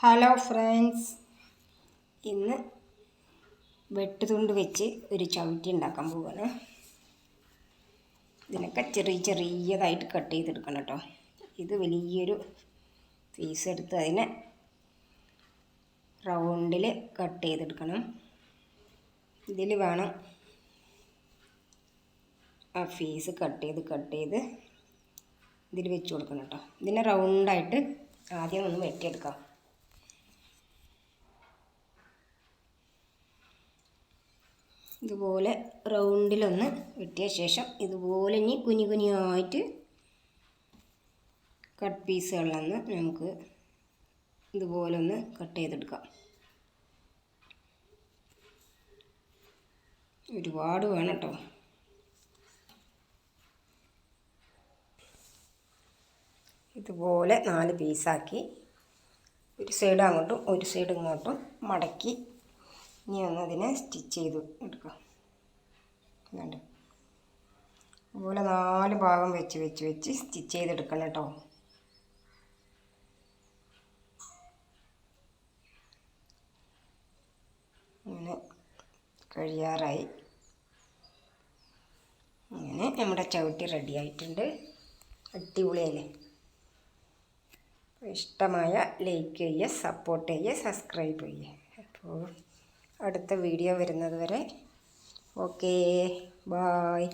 Hello friends. ഇന്ന് വെട്ടുതുണ്ട് വെച്ച് ഒരു ചവിട്ടി ഉണ്ടാക്കാൻ പോവാണ്. ഇതിനൊക്കെ ചെറിയ ചെറിയതായിട്ട് കട്ട് ചെയ്തെടുക്കണം കേട്ടോ. ഇത് വലിയൊരു പീസ് എടുത്ത് അതിനെ റൗണ്ടിൽ കട്ട് ചെയ്തെടുക്കണം. ഇതിൽ വേണം ആ ഫീസ് കട്ട് ചെയ്ത് കട്ട് ചെയ്ത് ഇതിൽ വെച്ച് കൊടുക്കണം കേട്ടോ. ഇതിനെ റൗണ്ടായിട്ട് ആദ്യം ഒന്ന് വെട്ടിയെടുക്കാം. ഇതുപോലെ റൗണ്ടിലൊന്ന് വെട്ടിയ ശേഷം ഇതുപോലെ ഇനി കുഞ്ഞു കുഞ്ഞായിട്ട് കട്ട് പീസുകളിലൊന്ന് നമുക്ക് ഇതുപോലെ ഒന്ന് കട്ട് ചെയ്തെടുക്കാം. ഒരുപാട് വേണം കേട്ടോ ഇതുപോലെ നാല് പീസാക്കി ഒരു സൈഡ് അങ്ങോട്ടും ഒരു സൈഡ് ഇങ്ങോട്ടും മടക്കി ഇനി ഒന്ന് അതിനെ സ്റ്റിച്ച് ചെയ്ത് എടുക്കാം. കണ്ട്? അതുപോലെ നാല് ഭാഗം വെച്ച് വെച്ച് വെച്ച് സ്റ്റിച്ച് ചെയ്തെടുക്കണം കേട്ടോ. അങ്ങനെ കഴിയാറായി. അങ്ങനെ നമ്മുടെ ചവിട്ടി റെഡി ആയിട്ടുണ്ട്. അടിപൊളിയല്ലേ? ഇഷ്ടമായ ലൈക്ക് ചെയ്യുക സപ്പോർട്ട് ചെയ്യുക സബ്സ്ക്രൈബ് ചെയ്യുക. അപ്പോൾ അടുത്ത വീഡിയോ വരുന്നത് വരെ. Okay bye